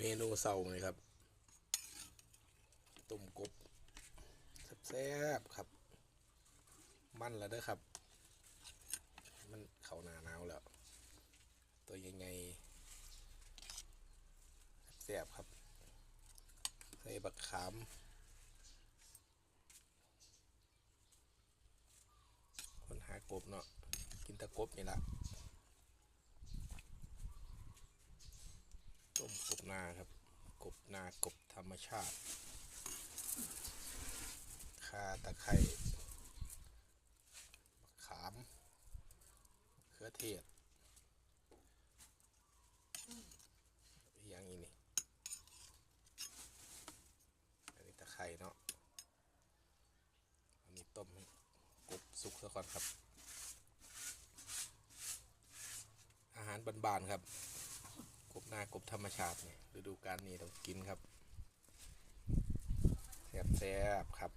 เมนูเศร้าเลยครับต้มกบแซ่บครับ มันแล้วเด้อครับ มันเขาหนาหนาวแล้ว ตัวยังไงแซ่บครับ ใส่บักขามคนหากบเนาะกินตะกบนี่ละต้มกบ นาครับ กบนากบธรรมชาติ คาตะไคร้ขามมะเขือเทศอย่างนี้นี่ อันนี้ตะไคร้เนาะ อันนี้ต้มกบสุกซะก่อนครับ อาหารบานๆครับ น้ากบธรรมชาติเนี่ยฤดูกาลนี้ต้องกินครับแซ่บๆครับ